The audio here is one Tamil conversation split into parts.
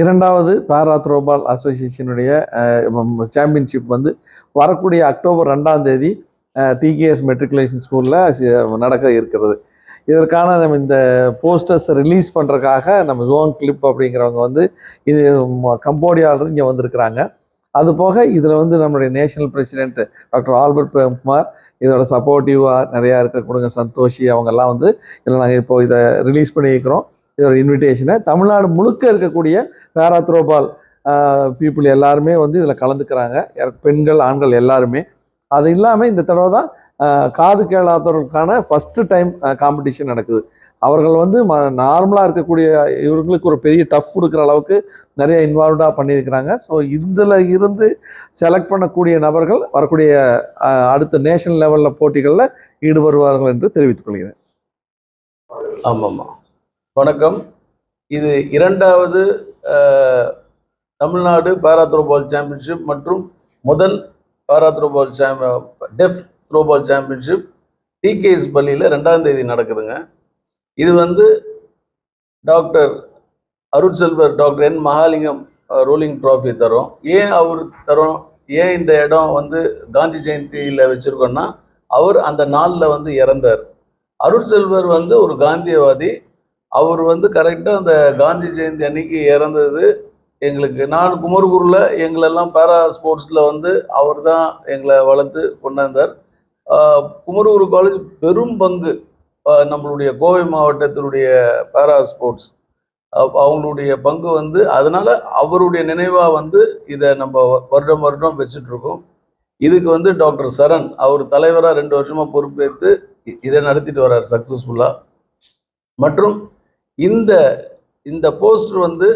இரண்டாவது பேரா த்ரோபால் அசோசியேஷனுடைய சாம்பியன்ஷிப் வந்து வரக்கூடிய அக்டோபர் ரெண்டாம் தேதி டிகேஎஸ் மெட்ரிகுலேஷன் ஸ்கூலில் நடக்க இருக்கிறது. இதற்கான நம்ம இந்த போஸ்டர்ஸ் ரிலீஸ் பண்ணுறதுக்காக நம்ம ஜோன் கிளிப் அப்படிங்கிறவங்க வந்து இது கம்போடியாவிலிருந்து இங்கே வந்திருக்கிறாங்க. அது போக இதில் வந்து நம்மளுடைய national president doctor Albert Premkumar இதோட சப்போர்ட்டிவாக நிறையா இருக்க கொடுங்க சந்தோஷி அவங்கெல்லாம் வந்து இதில் நாங்கள் இப்போ இதை ரிலீஸ் பண்ணியிருக்கிறோம். இதோட இன்விடேஷனை தமிழ்நாடு முழுக்க இருக்கக்கூடிய பேரா த்ரோபால் பீப்புள் எல்லாருமே வந்து இதில் கலந்துக்கிறாங்க. பெண்கள் ஆண்கள் எல்லாருமே. அது இல்லாமல் இந்த தடவை தான் காது கேளாதவர்களுக்கான ஃபஸ்ட்டு டைம் காம்படிஷன் நடக்குது. அவர்கள் வந்து ம நார்மலாக இருக்கக்கூடிய இவர்களுக்கு ஒரு பெரிய டஃப் கொடுக்குற அளவுக்கு நிறைய இன்வால்வ்டாக பண்ணியிருக்கிறாங்க. ஸோ இதில் இருந்து செலக்ட் பண்ணக்கூடிய நபர்கள் வரக்கூடிய அடுத்த நேஷனல் லெவலில் போட்டிகளில் ஈடுபடுவார்கள் என்று தெரிவித்துக் கொள்கிறேன். ஆமாம் வணக்கம். இது இரண்டாவது தமிழ்நாடு பாரா த்ரோபால் சாம்பியன்ஷிப் மற்றும் முதல் பாரா த்ரோபால் சாம் டெஃப் த்ரோபால் சாம்பியன்ஷிப் டிகேஎஸ் பள்ளியில் ரெண்டாம் தேதி நடக்குதுங்க. இது வந்து doctor Arutselvar doctor N Mahalingam rolling trophy தரும். ஏன் அவர் தரும்? ஏன் இந்த இடம் வந்து காந்தி ஜெயந்தியில் வச்சுருக்கோன்னா அவர் அந்த நாளில் வந்து இறந்தார். அருட்செல்வர் வந்து ஒரு காந்தியவாதி அவர் வந்து கரெக்டாக அந்த காந்தி ஜெயந்தி அன்னைக்கு இறந்தது. எங்களுக்கு நான் குமர்கூரில் எங்களெல்லாம் பேரா ஸ்போர்ட்ஸில் வந்து அவர் தான் எங்களை வளர்த்து கொண்டாந்தார். ஆஹ் குமரகுரு காலேஜ் பெரும் பங்கு நம்மளுடைய கோவை மாவட்டத்தினுடைய பேரா ஸ்போர்ட்ஸ் அவங்களுடைய பங்கு வந்து அதனால் அவருடைய நினைவாக வந்து இதை நம்ம வருடம் வருடம் வச்சுட்ருக்கோம். இதுக்கு வந்து டாக்டர் சரண் அவர் தலைவராக ரெண்டு வருஷமாக பொறுப்பேற்று இதை நடத்திட்டு வர்றார் சக்ஸஸ்ஃபுல்லாக மற்றும் இந்த இந்த போஸ்டர் வந்து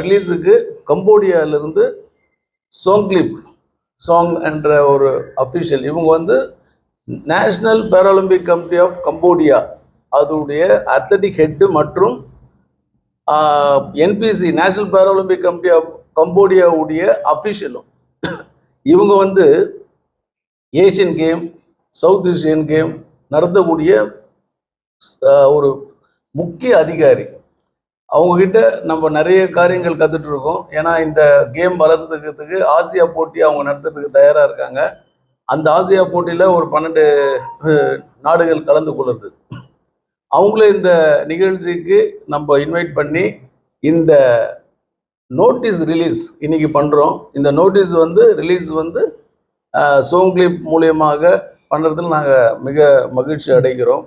ரிலீஸுக்கு கம்போடியாவிலிருந்து சோங்க்லிப் சாங் என்ற ஒரு அஃபிஷியல் இவங்க வந்து national paralympic committee of Cambodia அதோடைய அத்லட்டிக் ஹெட்டு மற்றும் NPC national paralympic committee of கம்போடியாவுடைய அஃபிஷியலும் இவங்க வந்து Asian game south Asian game நடத்தக்கூடிய ஒரு முக்கிய அதிகாரி. அவங்கக்கிட்ட நம்ம நிறைய காரியங்கள் கற்றுட்டு இருக்கோம் ஏன்னா இந்த கேம் வளர்த்துக்கிறதுக்கு ஆசியா போட்டி அவங்க நடத்துறதுக்கு தயாராக இருக்காங்க. அந்த ஆசியா போட்டியில் ஒரு பன்னெண்டு நாடுகள் கலந்து கொள்ளுறது அவங்கள இந்த நிகழ்ச்சிக்கு நம்ம இன்வைட் பண்ணி இந்த நோட்டீஸ் ரிலீஸ் இன்னைக்கு பண்ணுறோம் இந்த நோட்டீஸ் வந்து ரிலீஸ் வந்து சோங் கிளிப் மூலியமாக பண்ணுறதுல நாங்கள் மிக மகிழ்ச்சி அடைகிறோம்.